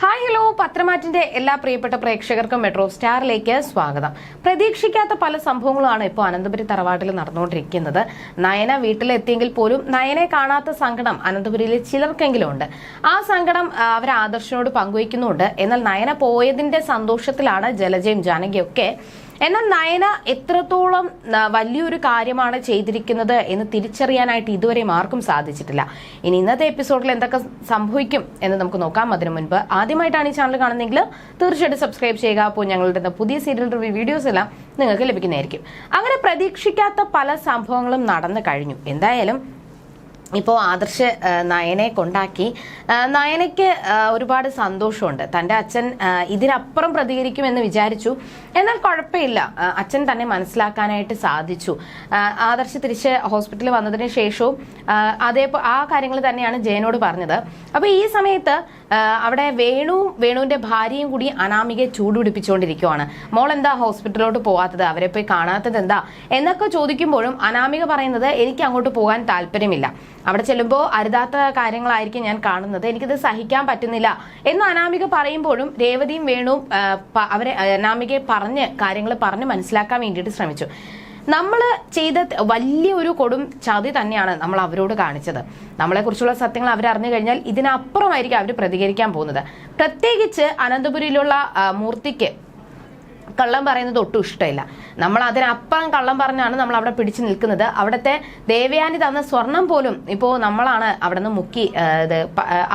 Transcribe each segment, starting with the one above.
Hi hello പത്രമാറ്റിന്റെ എല്ലാ പ്രിയപ്പെട്ട പ്രേക്ഷകർക്കും മെട്രോ സ്റ്റാറിലേക്ക് സ്വാഗതം. പ്രതീക്ഷിക്കാത്ത പല സംഭവങ്ങളുമാണ് ഇപ്പോൾ അനന്തപുരി തറവാട്ടിൽ നടന്നുകൊണ്ടിരിക്കുന്നത്. നയന വീട്ടിലെത്തിയെങ്കിൽ പോലും നയനെ കാണാത്ത സങ്കടം അനന്തപുരിയിലെ ചിലർക്കെങ്കിലും ഉണ്ട്. ആ സങ്കടം അവർ ആദർശനോട് പങ്കുവയ്ക്കുന്നുണ്ട്. എന്നാൽ നയന പോയതിന്റെ സന്തോഷത്തിലാണ് ജലജയും ജാനകിയും ഒക്കെ എന്നാൽ നയന എത്രത്തോളം വലിയൊരു കാര്യമാണ് ചെയ്തിരിക്കുന്നത് എന്ന് തിരിച്ചറിയാനായിട്ട് ഇതുവരെ ആർക്കും സാധിച്ചിട്ടില്ല. ഇനി ഇന്നത്തെ എപ്പിസോഡിൽ എന്തൊക്കെ സംഭവിക്കും എന്ന് നമുക്ക് നോക്കാം. അതിനു മുൻപ് ആദ്യമായിട്ടാണ് ഈ ചാനൽ കാണുന്നതെങ്കിൽ തീർച്ചയായിട്ടും സബ്സ്ക്രൈബ് ചെയ്യുക. അപ്പോൾ ഞങ്ങളുടെ പുതിയ സീരിയൽ റിവ്യൂ വീഡിയോസ് എല്ലാം നിങ്ങൾക്ക് ലഭിക്കുന്നതായിരിക്കും. അങ്ങനെ പ്രതീക്ഷിക്കാത്ത പല സംഭവങ്ങളും നടന്നു കഴിഞ്ഞു. എന്തായാലും ഇപ്പോൾ ആദർശ് നയനെ കൊണ്ടാക്കി. നയനയ്ക്ക് ഒരുപാട് സന്തോഷമുണ്ട്. തന്റെ അച്ഛൻ ഇതിനപ്പുറം പ്രതികരിക്കുമെന്ന് വിചാരിച്ചു. എന്നാൽ കുഴപ്പമില്ല. അച്ഛൻ തന്നെ മനസ്സിലാക്കാനായിട്ട് സാധിച്ചു. ആദർശ് തിരിച്ച് ഹോസ്പിറ്റലിൽ വന്നതിന് ശേഷവും അതേ ആ കാര്യങ്ങൾ തന്നെയാണ് ജയനോട് പറഞ്ഞത്. അപ്പോൾ ഈ സമയത്ത് അവിടെ വേണുവും വേണുവിന്റെ ഭാര്യയും കൂടി അനാമികയെ ചൂടുപിടിപ്പിച്ചുകൊണ്ടിരിക്കുവാണ്. മോൾ എന്താ ഹോസ്പിറ്റലിലോട്ട് പോവാത്തത്? അവരെ പോയി കാണാത്തത് എന്താ? എന്നൊക്കെ ചോദിക്കുമ്പോഴും അനാമിക പറയുന്നത് എനിക്ക് അങ്ങോട്ട് പോകാൻ താല്പര്യമില്ല. അവിടെ ചെല്ലുമ്പോൾ അരുതാത്ത കാര്യങ്ങളായിരിക്കും ഞാൻ കാണുന്നത്. എനിക്കിത് സഹിക്കാൻ പറ്റുന്നില്ല. എന്ന് അനാമിക പറയുമ്പോഴും രേവതിയും വേണുവും അവരെ അനാമികയെ പറഞ്ഞ് കാര്യങ്ങൾ പറഞ്ഞ് മനസ്സിലാക്കാൻ വേണ്ടിയിട്ട് ശ്രമിച്ചു. നമ്മൾ ചെയ്ത വലിയ ഒരു കൊടും ചതി തന്നെയാണ് നമ്മൾ അവരോട് കാണിച്ചത്. നമ്മളെക്കുറിച്ചുള്ള സത്യങ്ങൾ അവർ അറിഞ്ഞു കഴിഞ്ഞാൽ ഇതിനപ്പുറമായിരിക്കും അവർ പ്രതികരിക്കാൻ പോകുന്നത്. പ്രത്യേകിച്ച് അനന്തപുരിയിലുള്ള മൂർത്തിക്ക് കള്ളം പറയുന്നത് ഒട്ടും ഇഷ്ടമില്ല. നമ്മൾ അതിനപ്പുറം കള്ളം പറഞ്ഞാണ് നമ്മൾ അവിടെ പിടിച്ചു നിൽക്കുന്നത്. അവിടുത്തെ ദേവയാനി തന്ന സ്വർണം പോലും ഇപ്പോൾ നമ്മളാണ് അവിടെ നിന്ന് മുക്കി ഇത്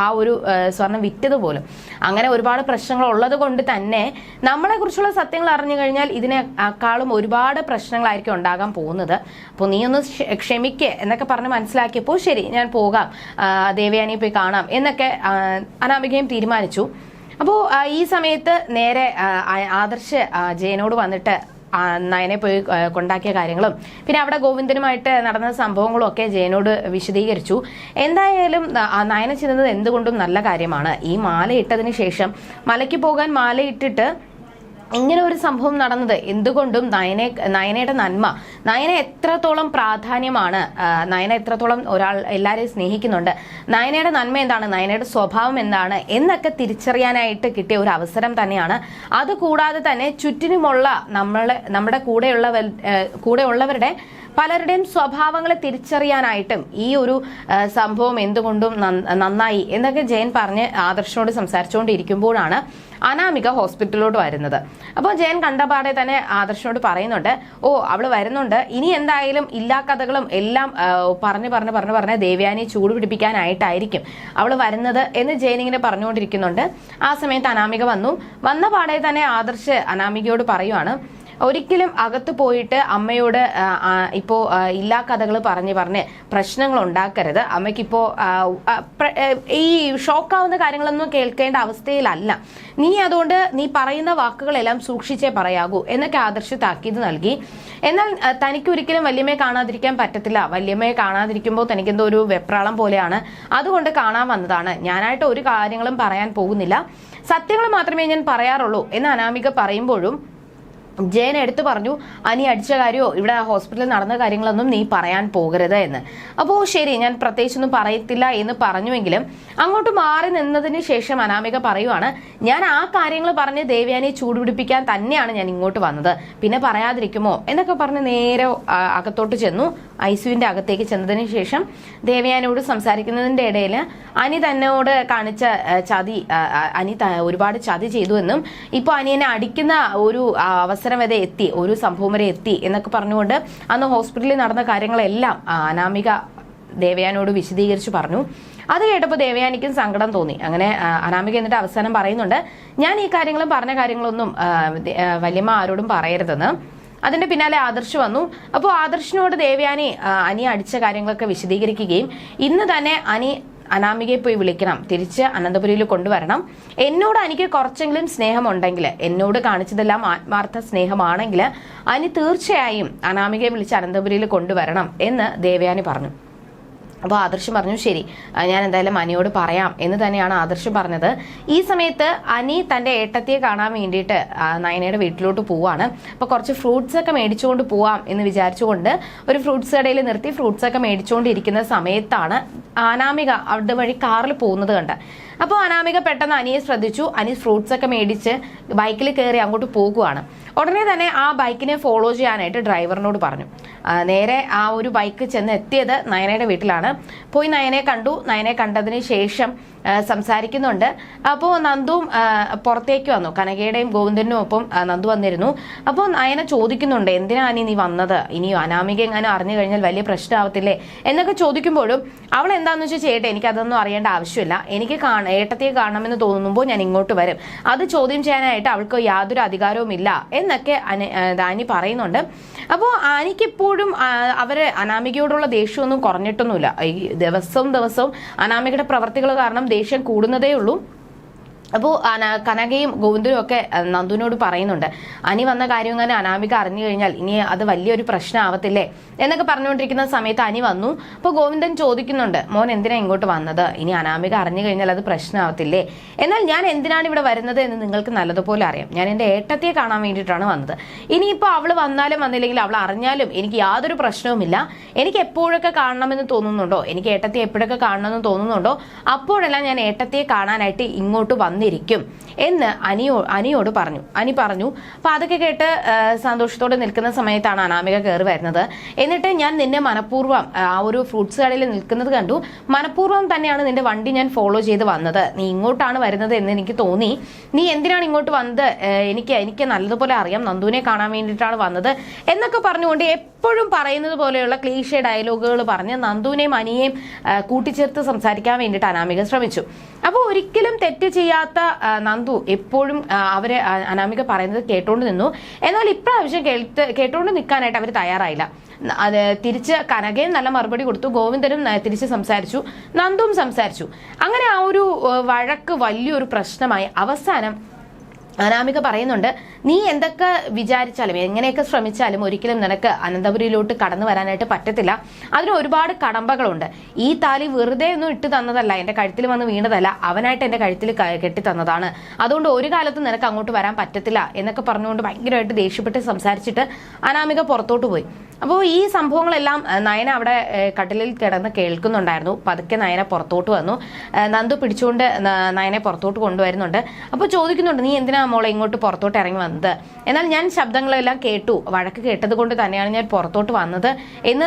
ആ ഒരു സ്വർണം വിറ്റത് പോലും. അങ്ങനെ ഒരുപാട് പ്രശ്നങ്ങൾ ഉള്ളത് കൊണ്ട് തന്നെ നമ്മളെ കുറിച്ചുള്ള സത്യങ്ങൾ അറിഞ്ഞു കഴിഞ്ഞാൽ ഇതിനേക്കാളും ഒരുപാട് പ്രശ്നങ്ങളായിരിക്കും ഉണ്ടാകാൻ പോകുന്നത്. അപ്പോൾ നീ ഒന്ന് ക്ഷമിക്ക് എന്നൊക്കെ പറഞ്ഞ് മനസ്സിലാക്കിയപ്പോൾ ശരി ഞാൻ പോകാം. ദേവയാനിയെ പോയി കാണാം എന്നൊക്കെ അനാമികയും തീരുമാനിച്ചു. അപ്പോൾ ഈ സമയത്ത് നേരെ ആദർശ് ജയനോട് വന്നിട്ട് നയനെ പോയി കൊണ്ടാക്കിയ കാര്യങ്ങളും പിന്നെ അവിടെ ഗോവിന്ദനുമായിട്ട് നടന്ന സംഭവങ്ങളും ഒക്കെ ജയനോട് വിശദീകരിച്ചു. എന്തായാലും നയന ചെയ്യുന്നത് എന്തുകൊണ്ടും നല്ല കാര്യമാണ്. ഈ മാല ഇട്ടതിന് ശേഷം മലയ്ക്ക് പോകാൻ മാല ഇട്ടിട്ട് ഇങ്ങനെ ഒരു സംഭവം നടന്നത്. എന്തുകൊണ്ടും നയനെ നയനയുടെ നന്മ. നയന എത്രത്തോളം പ്രാധാന്യമാണ് നയന എത്രത്തോളം ഒരാൾ എല്ലാവരെയും സ്നേഹിക്കുന്നുണ്ട്. നയനയുടെ നന്മ എന്താണ്? നയനയുടെ സ്വഭാവം എന്താണ്? എന്നൊക്കെ തിരിച്ചറിയാനായിട്ട് കിട്ടിയ ഒരു അവസരം തന്നെയാണ്. അതുകൂടാതെ തന്നെ ചുറ്റിനുമുള്ള നമ്മളെ നമ്മുടെ കൂടെയുള്ള കൂടെയുള്ളവരുടെ പലരുടെയും സ്വഭാവങ്ങളെ തിരിച്ചറിയാനായിട്ടും ഈ ഒരു സംഭവം എന്തുകൊണ്ടും നന്നായി എന്നൊക്കെ ജയൻ പറഞ്ഞ് ആദർശനോട് സംസാരിച്ചുകൊണ്ടിരിക്കുമ്പോഴാണ് അനാമിക ഹോസ്പിറ്റലിലോട്ട് വരുന്നത്. അപ്പോൾ ജയൻ കണ്ടപാടെ തന്നെ ആദർശനോട് പറയുന്നുണ്ട് ഓ അവൾ വരുന്നുണ്ട്. ഇനി എന്തായാലും ഇല്ലാ കഥകളും എല്ലാം പറഞ്ഞു പറഞ്ഞ് പറഞ്ഞ് പറഞ്ഞ് പറഞ്ഞ് ദേവയാനി ചൂട് പിടിപ്പിക്കാനായിട്ടായിരിക്കും അവൾ വരുന്നത് എന്ന് ജയൻ ഇങ്ങനെ പറഞ്ഞുകൊണ്ടിരിക്കുന്നുണ്ട്. ആ സമയത്ത് അനാമിക വന്നു. വന്ന പാടെ തന്നെ ആദർശ് അനാമികയോട് പറയുവാണ് ഒരിക്കലും അകത്ത് പോയിട്ട് അമ്മയോട് ആ, ആ, ഇപ്പോ ആ, ഇല്ലാ കഥകൾ പറഞ്ഞ് പറഞ്ഞ് പ്രശ്നങ്ങൾ ഉണ്ടാക്കരുത്. അമ്മയ്ക്കിപ്പോ ആ, ആ, പ്ര- ഈ ഷോക്കാവുന്ന കാര്യങ്ങളൊന്നും കേൾക്കേണ്ട അവസ്ഥയിലല്ല. നീ അതുകൊണ്ട് നീ പറയുന്ന വാക്കുകളെല്ലാം സൂക്ഷിച്ചേ പറയാകൂ എന്നൊക്കെ ആദർശ് താക്കീത് നൽകി. എന്നാൽ തനിക്ക് ഒരിക്കലും വല്യമ്മയെ കാണാതിരിക്കാൻ പറ്റത്തില്ല. വല്യമ്മയെ കാണാതിരിക്കുമ്പോൾ തനിക്കെന്തോ ഒരു വെപ്രാളം പോലെയാണ്. അതുകൊണ്ട് കാണാൻ വന്നതാണ്. ഞാനായിട്ട് ഒരു കാര്യങ്ങളും പറയാൻ പോകുന്നില്ല. സത്യങ്ങൾ മാത്രമേ ഞാൻ പറയാറുള്ളൂ എന്ന് അനാമിക പറയുമ്പോഴും ജയൻ എടുത്തു പറഞ്ഞു അനി അടിച്ച കാര്യമോ ഇവിടെ ഹോസ്പിറ്റലിൽ നടന്ന കാര്യങ്ങളൊന്നും നീ പറയാൻ പോകരുത് എന്ന്. അപ്പോൾ ശരി ഞാൻ പ്രത്യേകിച്ചൊന്നും പറയത്തില്ല എന്ന് പറഞ്ഞുവെങ്കിലും അങ്ങോട്ട് മാറി നിന്നതിന് ശേഷം അനാമിക പറയുവാണ് ഞാൻ ആ കാര്യങ്ങൾ പറഞ്ഞ് ദേവയാനിയെ ചൂടുപിടിപ്പിക്കാൻ തന്നെയാണ് ഞാൻ ഇങ്ങോട്ട് വന്നത്. പിന്നെ പറയാതിരിക്കുമോ? എന്നൊക്കെ പറഞ്ഞ് നേരെ അകത്തോട്ട് ചെന്നു. ഐസുവിന്റെ അകത്തേക്ക് ചെന്നതിന് ശേഷം ദേവയാനിയോട് സംസാരിക്കുന്നതിന്റെ ഇടയിൽ അനി തന്നോട് കാണിച്ച ചതി അനി ഒരുപാട് ചതി ചെയ്തു എന്നും ഇപ്പോൾ അനിയനെ അടിക്കുന്ന ഒരു ആ, അവസരം വരെ എത്തി ഒരു സംഭവം വരെ എത്തി എന്നൊക്കെ പറഞ്ഞുകൊണ്ട് അന്ന് ഹോസ്പിറ്റലിൽ നടന്ന കാര്യങ്ങളെല്ലാം അനാമിക ദേവയാനോട് വിശദീകരിച്ച് പറഞ്ഞു. അത് കേട്ടപ്പോൾ ദേവയാനിക്കും സങ്കടം തോന്നി. അങ്ങനെ അനാമിക എന്നിട്ട് അവസാനം പറയുന്നുണ്ട് ഞാൻ ഈ കാര്യങ്ങളും പറഞ്ഞ കാര്യങ്ങളൊന്നും വല്യമ്മ ആരോടും പറയരുതെന്ന്. അതിന്റെ പിന്നാലെ ആദർശ് വന്നു. അപ്പോൾ ആദർശിനോട് ദേവയാനി അനി അടിച്ച കാര്യങ്ങളൊക്കെ വിശദീകരിക്കുകയും ഇന്ന് തന്നെ അനി അനാമികയെ പോയി വിളിക്കണം. തിരിച്ച് അനന്തപുരിയിൽ കൊണ്ടുവരണം. എന്നോട് എനിക്ക് കുറച്ചെങ്കിലും സ്നേഹമുണ്ടെങ്കിൽ എന്നോട് കാണിച്ചതെല്ലാം ആത്മാർത്ഥ സ്നേഹമാണെങ്കിൽ അനി തീർച്ചയായും അനാമികയെ വിളിച്ച് അനന്തപുരിയിൽ കൊണ്ടുവരണം എന്ന് ദേവയാനി പറഞ്ഞു. അപ്പോൾ ആദർശ് പറഞ്ഞു ശരി ഞാൻ എന്തായാലും അനിയോട് പറയാം. എന്ന് തന്നെയാണ് ആദർശ് പറഞ്ഞത്. ഈ സമയത്ത് അനി തന്റെ ഏട്ടത്തിയെ കാണാൻ വേണ്ടിയിട്ട് നയനയുടെ വീട്ടിലോട്ട് പോവാണ്. അപ്പോൾ കുറച്ച് ഫ്രൂട്ട്സ് ഒക്കെ മേടിച്ചുകൊണ്ട് പോവാം എന്ന് വിചാരിച്ചുകൊണ്ട് ഒരു ഫ്രൂട്ട്സ് കടയിൽ നിർത്തി ഫ്രൂട്ട്സ് ഒക്കെ മേടിച്ചുകൊണ്ടിരിക്കുന്ന സമയത്താണ് അനാമിക അവിടെ വഴി കാറിൽ പോകുന്നത് കണ്ട്. അപ്പോൾ അനാമിക പെട്ടെന്ന് അനിയെ ശ്രദ്ധിച്ചു. അനി ഫ്രൂട്ട്സ് ഒക്കെ മേടിച്ച് ബൈക്കിൽ കയറി അങ്ങോട്ട് പോകുവാണ്. ഉടനെ തന്നെ ആ ബൈക്കിനെ ഫോളോ ചെയ്യാനായിട്ട് ഡ്രൈവറിനോട് പറഞ്ഞു. നേരെ ആ ഒരു ബൈക്ക് ചെന്ന് എത്തിയത് നയനയുടെ വീട്ടിലാണ്. പോയി നയനെ കണ്ടു. നയനെ കണ്ടതിന് ശേഷം സംസാരിക്കുന്നുണ്ട്. അപ്പോൾ നന്ദുവും പുറത്തേക്ക് വന്നു. കനകയുടെയും ഗോവിന്ദനും ഒപ്പം നന്ദു വന്നിരുന്നു. അപ്പോൾ നയന ചോദിക്കുന്നുണ്ട് എന്തിനാണ് നീ വന്നത്? ഇനി അനാമിക എങ്ങനെ അറിഞ്ഞു കഴിഞ്ഞാൽ വലിയ പ്രശ്നമാവത്തില്ലേ? എന്നൊക്കെ ചോദിക്കുമ്പോഴും അവൾ എന്താണെന്ന് വെച്ചാൽ ചേട്ടെ എനിക്ക് അതൊന്നും അറിയേണ്ട ആവശ്യമില്ല. എനിക്ക് കാണ ഏട്ടത്തെ കാണണമെന്ന് തോന്നുമ്പോൾ ഞാൻ ഇങ്ങോട്ട് വരും. അത് ചോദ്യം ചെയ്യാനായിട്ട് അവൾക്ക് യാതൊരു അധികാരവും ഇല്ല എന്നൊക്കെ ആനി പറയുന്നുണ്ട്. അപ്പോൾ ആനിക്കിപ്പോഴും അവർ അനാമികയോടുള്ള ദേഷ്യമൊന്നും കുറഞ്ഞിട്ടൊന്നുമില്ല. ഈ ദിവസവും ദിവസവും അനാമികയുടെ പ്രവർത്തികൾ കാരണം ദേഷ്യം കൂടുന്നതേ ഉള്ളൂ അപ്പോൾ കനകയും ഗോവിന്ദനും ഒക്കെ നന്ദുവിനോട് പറയുന്നുണ്ട്. അനി വന്ന കാര്യം ഇങ്ങനെ അനാമിക അറിഞ്ഞു കഴിഞ്ഞാൽ ഇനി അത് വലിയൊരു പ്രശ്നമാവത്തില്ലേ? എന്നൊക്കെ പറഞ്ഞുകൊണ്ടിരിക്കുന്ന സമയത്ത് അനി വന്നു. അപ്പോൾ ഗോവിന്ദൻ ചോദിക്കുന്നുണ്ട് മോൻ എന്തിനാ ഇങ്ങോട്ട് വന്നത്? ഇനി അനാമിക അറിഞ്ഞു കഴിഞ്ഞാൽ അത് പ്രശ്നമാവത്തില്ലേ? എന്നാൽ ഞാൻ എന്തിനാണ് ഇവിടെ വരുന്നത് എന്ന് നിങ്ങൾക്ക് നല്ലതുപോലെ അറിയാം. ഞാൻ എന്റെ ഏട്ടത്തിയെ കാണാൻ വേണ്ടിയിട്ടാണ് വന്നത്. ഇനിയിപ്പോൾ അവൾ വന്നാലും വന്നില്ലെങ്കിൽ അവൾ അറിഞ്ഞാലും എനിക്ക് യാതൊരു പ്രശ്നവുമില്ല. എനിക്ക് എപ്പോഴൊക്കെ കാണണമെന്ന് തോന്നുന്നുണ്ടോ? എനിക്ക് ഏട്ടത്തിയെ എപ്പോഴൊക്കെ കാണണമെന്ന് തോന്നുന്നുണ്ടോ? അപ്പോഴെല്ലാം ഞാൻ ഏട്ടത്തിയെ കാണാനായിട്ട് ഇങ്ങോട്ട് വന്നിരിക്കും എന്ന് അനിയോ അനിയോട് പറഞ്ഞു. അനി പറഞ്ഞു അപ്പൊ അതൊക്കെ കേട്ട് സന്തോഷത്തോടെ നിൽക്കുന്ന സമയത്താണ് അനാമിക കയറി വരുന്നത്. എന്നിട്ട് ഞാൻ നിന്നെ മനഃപൂർവം ആ ഒരു ഫ്രൂട്ട്സ് കടയിൽ നിൽക്കുന്നത് കണ്ടു. മനഃപൂർവം തന്നെയാണ് നിന്റെ വണ്ടി ഞാൻ ഫോളോ ചെയ്ത് വന്നത്. നീ ഇങ്ങോട്ടാണ് വരുന്നത് എന്ന് എനിക്ക് തോന്നി. നീ എന്തിനാണ് ഇങ്ങോട്ട് വന്നത്? എനിക്ക് എനിക്ക് നല്ലതുപോലെ അറിയാം. നന്ദുവിനെ കാണാൻ വേണ്ടിയിട്ടാണ് വന്നത്. എന്നൊക്കെ പറഞ്ഞുകൊണ്ട് എപ്പോഴും പറയുന്നത് പോലെയുള്ള ക്ലീഷേ ഡയലോഗുകൾ പറഞ്ഞ് നന്ദുവിനെയും അനിയെയും കൂട്ടിച്ചേർത്ത് സംസാരിക്കാൻ വേണ്ടിയിട്ട് അനാമിക ശ്രമിച്ചു. അപ്പോൾ ഒരിക്കലും തെറ്റ് ചെയ്യാത്ത നന്ദു എപ്പോഴും അവരെ അനാമിക പറയുന്നത് കേട്ടോണ്ട് നിന്നു. എന്നാൽ ഇപ്രാവശ്യം കേട്ട് കേട്ടോണ്ട് നിൽക്കാനായിട്ട് അവർ തയ്യാറായില്ല. അത് തിരിച്ച് കനകയും നല്ല മറുപടി കൊടുത്തു. ഗോവിന്ദനും തിരിച്ച് സംസാരിച്ചു. നന്ദുവും സംസാരിച്ചു. അങ്ങനെ ആ ഒരു വഴക്ക് വലിയൊരു പ്രശ്നമായി. അവസാനം അനാമിക പറയുന്നുണ്ട് നീ എന്തൊക്കെ വിചാരിച്ചാലും എങ്ങനെയൊക്കെ ശ്രമിച്ചാലും ഒരിക്കലും നിനക്ക് അനന്തപുരിയിലോട്ട് കടന്നു വരാനായിട്ട് പറ്റത്തില്ല. അതിന് ഒരുപാട് കടമ്പകളുണ്ട്. ഈ താലി വെറുതെ ഒന്നും ഇട്ട് തന്നതല്ല എന്റെ കഴുത്തിൽ വന്ന് വീണതല്ല. അവനായിട്ട് എന്റെ കഴുത്തിൽ കെട്ടി തന്നതാണ്. അതുകൊണ്ട് ഒരു കാലത്ത് നിനക്ക് അങ്ങോട്ട് വരാൻ പറ്റത്തില്ല എന്നൊക്കെ പറഞ്ഞുകൊണ്ട് ഭയങ്കരമായിട്ട് ദേഷ്യപ്പെട്ട് സംസാരിച്ചിട്ട് അനാമിക പുറത്തോട്ട് പോയി. അപ്പോൾ ഈ സംഭവങ്ങളെല്ലാം നയന അവിടെ കട്ടിലിൽ കിടന്ന് കേൾക്കുന്നുണ്ടായിരുന്നു. പതുക്കെ നയന പുറത്തോട്ട് വന്നു. നന്ദു പിടിച്ചുകൊണ്ട് നയനെ പുറത്തോട്ട് കൊണ്ടുവരുന്നുണ്ട്. അപ്പോൾ ചോദിക്കുന്നുണ്ട് നീ എന്തിനാ മോളെ ഇങ്ങോട്ട് പുറത്തോട്ട് ഇറങ്ങി വന്നത്. എന്നാൽ ഞാൻ ശബ്ദങ്ങളെല്ലാം കേട്ടു. വഴക്ക് കേട്ടത് കൊണ്ട് തന്നെയാണ് ഞാൻ പുറത്തോട്ട് വന്നത് എന്ന്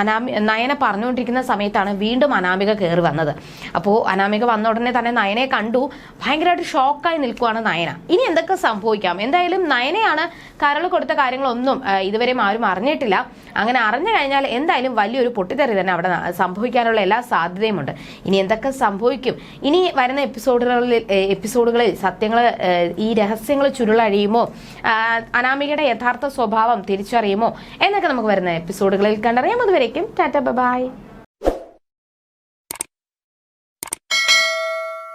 അനാമി നയന പറഞ്ഞുകൊണ്ടിരിക്കുന്ന സമയത്താണ് വീണ്ടും അനാമിക കയറി വന്നത്. അപ്പോൾ അനാമിക വന്ന ഉടനെ തന്നെ നയനെ കണ്ടു. ഭയങ്കരമായിട്ട് ഷോക്കായി നിൽക്കുവാണ് നയന. ഇനി എന്തൊക്കെ സംഭവിക്കാം? എന്തായാലും നയനയാണ് കരൾ കൊടുത്ത കാര്യങ്ങളൊന്നും ഇതുവരെയും ആരും അറിഞ്ഞിട്ടില്ല. അങ്ങനെ അറിഞ്ഞു കഴിഞ്ഞാൽ എന്തായാലും വലിയൊരു പൊട്ടിത്തെറി തന്നെ അവിടെ സംഭവിക്കാനുള്ള എല്ലാ സാധ്യതയുമുണ്ട്. ഇനി എന്തൊക്കെ സംഭവിക്കും? ഇനി വരുന്ന എപ്പിസോഡുകളിൽ എപ്പിസോഡുകളിൽ സത്യങ്ങൾ ഈ രഹസ്യങ്ങൾ ചുരുളഴിയുമോ? അനാമികയുടെ യഥാർത്ഥ സ്വഭാവം തിരിച്ചറിയുമോ? എന്നൊക്കെ നമുക്ക് വരുന്ന എപ്പിസോഡുകളിൽ കണ്ടറിയാം. അതുവരേക്കും ടാറ്റ ബൈ